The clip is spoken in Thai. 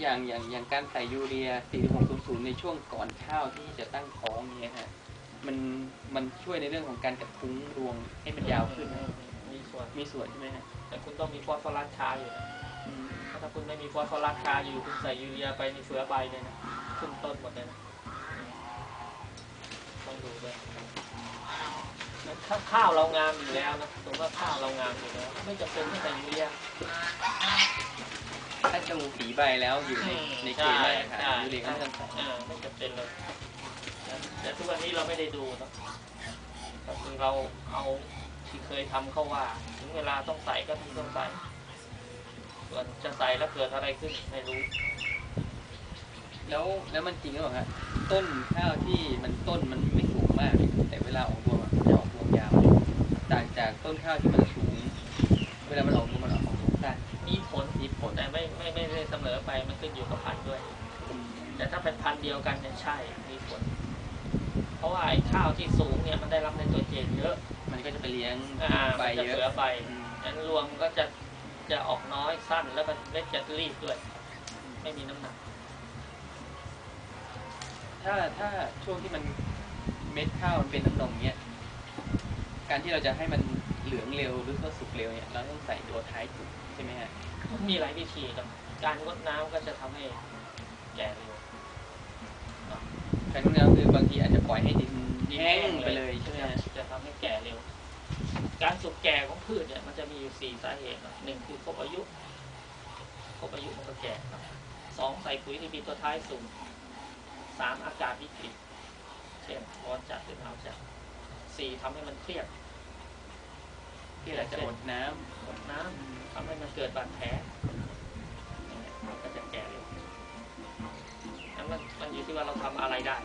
อย่างอย่างอย่างการใส่ยูเรีย 4600 ในช่วงก่อนข้าวที่จะตั้งท้องเนี่ยฮะมันมันช่วยในเรื่องของการกระทุ้งรวงให้มันยาวขึ้นไหมมีส่วนมีส่วนใช่ไหมฮะแต่คุณต้องมีฟอสฟอรัสชาอยู่นะอืมถ้าคุณไม่มีฟอสฟอรัสชาอยู่คุณใส่ยูเรียไปในเฟือใบเลยนะขึ้นต้นหมดเลยนะต้องดูด้วยถ้าข้าวเรางามอยู่แล้วนะสมมติว่าข้าวเรางามอยู่แล้ว ไม่จำเป็นต้องใส่ยูเรียถ้า จมูกผีใบแล้วอยู่ในในเกณฑ์มาตรฐานยูเรียก็ไม่ต้องใส่อ่าไม่จำเป็นเลยนะแต่ทุกวันนี้เราไม่ได้ดูเนอะก็คือเราเอาที่เคยทำเข้าว่า ถึงเวลาต้องใส่ก็ต้องใส่ส่วนจะใส่แล้วเกิดอะไรขึ้นไม่รู้ แล้วแล้วมันจริงหรือเปล่าฮะต้นข้าวที่มันต้นมันไม่สูงมาก แต่เวลาออกรวงอะมันจะออกรวงยาวต่างจากต้นข้าวที่มันสูง เวลามันออกรวงมันออกรวง ขึ้นอยู่กับพันธุ์ด้วย แต่ถ้าเป็นพันธุ์เดียวกันเนี่ยใช่มีผล เพราะว่าไอ้ข้าวที่สูงเนี่ยมันได้รับไนโตรเจนเยอะ มันก็จะไปเลี้ยงอ่าใบมันจะเยเหลืออะใบอืมนั้นรวงก็จะจะออกน้อยสั้นแล้วก็เล็กจะรีบด้วย ไม่มีน้ำหนัก ถ้าถ้าช่วงที่มันเม็ดข้าวมันเป็นน้ำนมเนี้ย การที่เราจะให้มัน เหลืองเร็วหรือว่าสุกเร็วเนี่ยเราต้องใส่ตัวท้ายจุกใช่ไหมฮะมันมีหลายวิธีครับ การงดน้ำก็จะทำให้แก่เร็วการที่เราคือบางทีอาจจะปล่อยให้ดินแห้งไปเลยใช่ไหมฮะจะทำให้แก่เร็ว การสุกแก่ของพืชเนี่ยมันจะมีอยู่สี่สาเหตุนะหนึ่งคือครบอายุครบอายุมันก็แก่ครับสองใส่ปุ๋ยที่มีตัวท้ายสูงสามอากาศวิกฤตเช่นร้อนจัดหรือหนาวจัดสี่ทำให้มันเครียด ที่เราจะอดน้ำอดน้ำทำให้มันเกิดบาดแผลมันก็จะแก่เร็วนั้นมันมันอยู่ที่ว่าเราทำอะไรได้